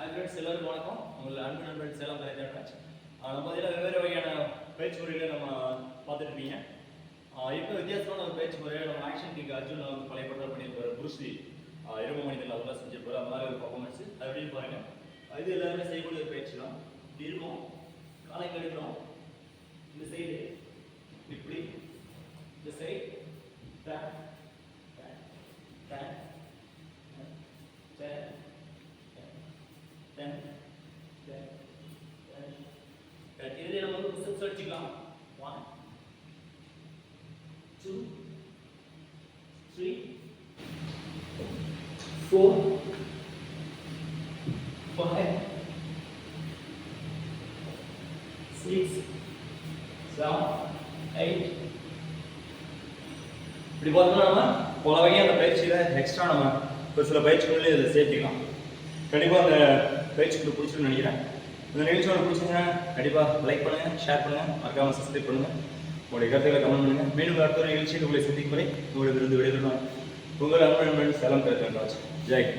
Hi friends எல்லோரும் வணக்கம். உங்கள் அன்பு நண்பன் சேலம் கலைஞராஜ் நம்ம இதில் வெவ்வேறு வகையான பேச்சு முறைகளை நம்ம பார்த்துட்ருப்பீங்க. இப்போ வித்தியாசமான ஒரு பேச்சு முறையை நம்ம ஆக்ஷன் கிக் அர்ஜுன் வந்து பழைய படம் பண்ணியிருப்பாரு புருஷி இரவு மனிதன் அதெல்லாம் செஞ்சிருப்பாரு அந்த மாதிரி ஒரு பர்ஃபார்மன்ஸ் அது பாருங்கள் இது எல்லாருமே செய்யக்கூடிய ஒரு பயிற்சி தான். திரும்பவும் காலை கழுவிடும் இந்த சைடு இப்படி இந்த side tan tan tan tan இதுலேயே நம்ம வந்து ஸ்டெப்ஸ் அடிச்சுக்கலாம் one two three four five six seven eight இப்படி பார்த்தோம்னா நம்ம பல வகையான அந்த பயிற்சியில் எக்ஸ்ட்ரா நம்ம ஒரு சில பயிற்சிகளில் இதில் சேர்த்துக்கலாம் கண்டிப்பாக அந்த பயிற்சிக்கு பிடிச்சிருன்னு நினைக்கிறேன். இந்த நிகழ்ச்சியோட பிடிச்சிங்கன்னா கண்டிப்பாக லைக் பண்ணுங்கள் ஷேர் பண்ணுங்கள் மறக்காமல் சப்ஸ்கிரைப் பண்ணுங்கள் உங்களுடைய கருத்துக்களை கமெண்ட் பண்ணுங்கள் மீண்டும் அடுத்த ஒரு நிகழ்ச்சியில் உங்களை சந்திக்கும் வரை உங்களுடைய விருந்து விடைபெறுவாங்க உங்கள் அன்பு நண்பன் சலம் கருத்து ஜெய்.